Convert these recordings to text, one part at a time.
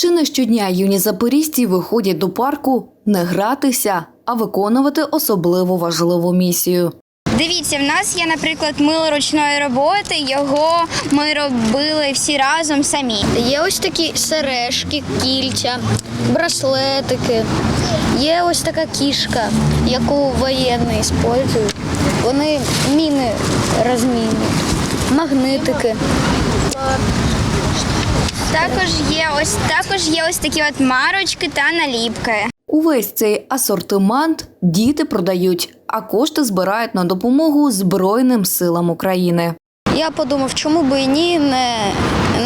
Чи не щодня юні запорізьці виходять до парку не гратися, а виконувати особливо важливу місію. Дивіться, в нас є, наприклад, мило ручної роботи. Його ми робили всі разом самі. Є ось такі сережки, кільця, браслетики. Є ось така кішка, яку воєнні використовують. Вони міни розмінюють, магнитики. Також є ось також є ось такі от марочки та наліпки. Увесь цей асортимент діти продають, а кошти збирають на допомогу Збройним силам України. Я подумав, чому би і ні не,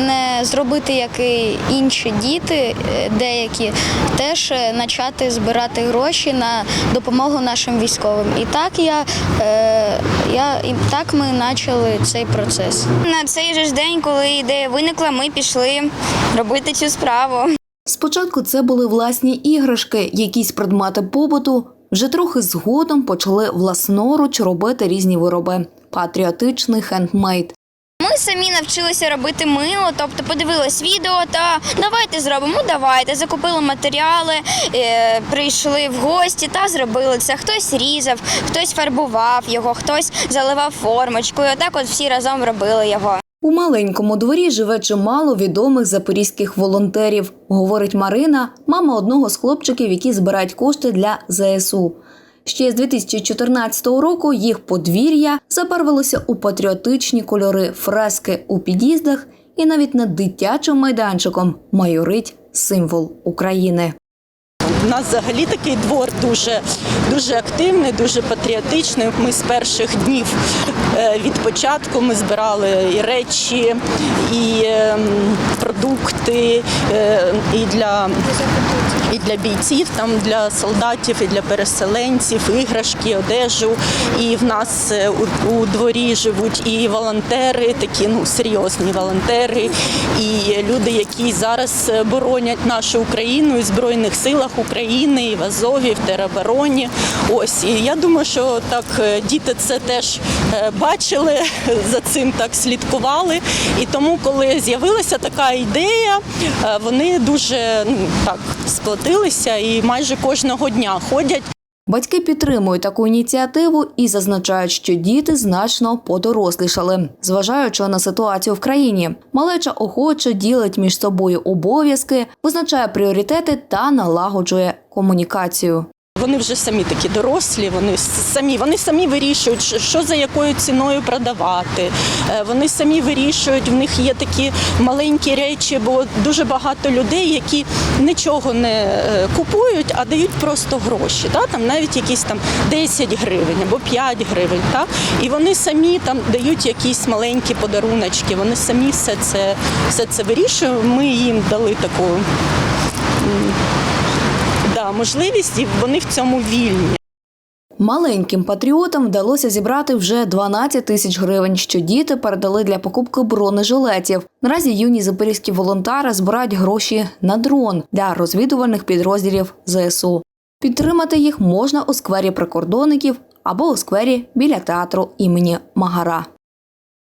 не зробити, як і інші діти, е, деякі, теж е, почати збирати гроші на допомогу нашим військовим. І так я, е, я і так ми почали цей процес. На цей же ж день, коли ідея виникла, ми пішли робити цю справу. Спочатку це були власні іграшки, якісь предмети побуту. Вже трохи згодом почали власноруч робити різні вироби. Патріотичний хендмейд. Ми самі навчилися робити мило, тобто подивились відео та давайте зробимо, давайте. Закупили матеріали, е, прийшли в гості та зробили це. Хтось різав, хтось фарбував його, хтось заливав формочкою. Отак от всі разом робили його. У маленькому дворі живе чимало відомих запорізьких волонтерів, говорить Марина, мама одного з хлопчиків, які збирають кошти для ЗСУ. Ще з 2014 року їх подвір'я забарвилося у патріотичні кольори, фрески у під'їздах і навіть над дитячим майданчиком майорить символ України. У нас взагалі такий двор дуже, дуже активний, дуже патріотичний. Ми з перших днів е, від початку ми збирали і речі, і ем, продукти, е, і для, і для бійців, там, для солдатів, і для переселенців, іграшки, одежу. І в нас е, у, дворі живуть і волонтери, такі ну, серйозні волонтери, і люди, які зараз е, боронять нашу Україну і Збройних силах України, і в Азові, в теробороні. Ось і я думаю, що так діти це теж бачили, за цим так слідкували. І тому, коли з'явилася така ідея, е, вони дуже ну так сплотилися і майже кожного дня ходять. Батьки підтримують таку ініціативу і зазначають, що діти значно подорослішали, зважаючи на ситуацію в країні. Малеча охоче ділить між собою обов'язки, визначає пріоритети та налагоджує комунікацію. Вони вже самі такі дорослі, вони самі, вони самі вирішують, що- за якою ціною продавати. Е, Вони самі вирішують, в них є такі маленькі речі, бо дуже багато людей, які нічого не е, купують, а дають просто гроші. Та? Там навіть якісь там 10 гривень або 5 гривень. Та? І вони самі там дають якісь маленькі подаруночки, вони самі все це, все це вирішують. Ми їм дали таку можливість, і вони в цьому вільні. Маленьким патріотам вдалося зібрати вже 12 тисяч гривень, що діти передали для покупки бронежилетів. Наразі юні запорізькі волонтери збирають гроші на дрон для розвідувальних підрозділів ЗСУ. Підтримати їх можна у сквері прикордонників або у сквері біля театру імені Магара.